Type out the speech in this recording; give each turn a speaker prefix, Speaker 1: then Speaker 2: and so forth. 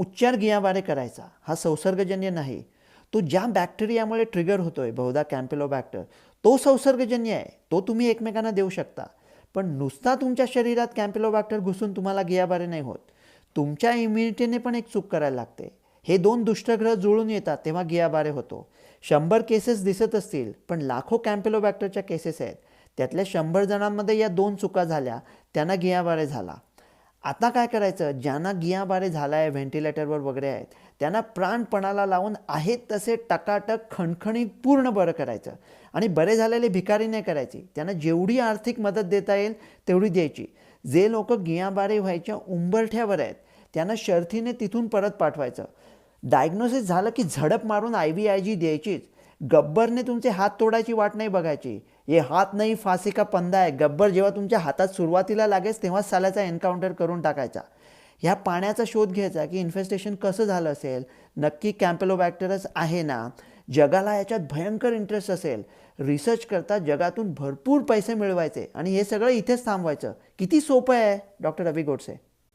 Speaker 1: उच्चार गियाबारे करायचा. हा संसर्गजन्य नाही. तो ज्या बॅक्टेरियामुळे ट्रिगर होतो आहे बहुधा कॅम्पेलोबॅक्टर तो संसर्गजन्य आहे. तो तुम्ही एकमेकांना देऊ शकता. पण नुसता तुमच्या शरीरात कॅम्पेलोबॅक्टर घुसून तुम्हाला गियाबारे नाही होत. तुमच्या इम्युनिटीने पण एक चूक करायला लागते. हे दोन दुष्टग्रह जुळून येतात तेव्हा गियाबारे होतो. शंभर केसेस दिसत असतील पण लाखो कॅम्पेलोबॅक्टरच्या केसेस आहेत. त्यातल्या शंभर जणांमध्ये या दोन चुका झाल्या. त्यांना गियाबारे झाला. आता काय करायचं? ज्यांना गियाबारे झाला आहे व्हेंटिलेटरवर वगैरे आहेत त्यांना प्राणपणाला लावून आहेत तसे टकाटक खणखणीत पूर्ण बरं करायचं. आणि बरे झालेले भिकारी नाही करायची. त्यांना जेवढी आर्थिक मदत देता येईल तेवढी द्यायची. जे लोक गियाबारे व्हायच्या उंबरठ्यावर आहेत त्यांना शर्थीने तिथून परत पाठवायचं. डायग्नोसिस झालं की झडप मारून आय व्ही आय जी द्यायचीच. गब्बरने तुमचे हात तोडायची वाट नाही बघायची. हे हात नाही फाशी का पंदा आहे. गब्बर जेव्हा तुमच्या हातात सुरुवातीला लागेल तेव्हा सालाचा एन्काउंटर करून टाकायचा. ह्या पाण्याचा शोध घ्यायचा की इन्फेस्टेशन कसं झालं असेल? नक्की कॅम्पेलोबॅक्टरच आहे ना? जगाला याच्यात भयंकर इंटरेस्ट असेल. रिसर्च करता जगातून भरपूर पैसे मिळवायचे. आणि हे सगळं इथेच थांबवायचं. किती सोपं आहे डॉक्टर रवी गोडसे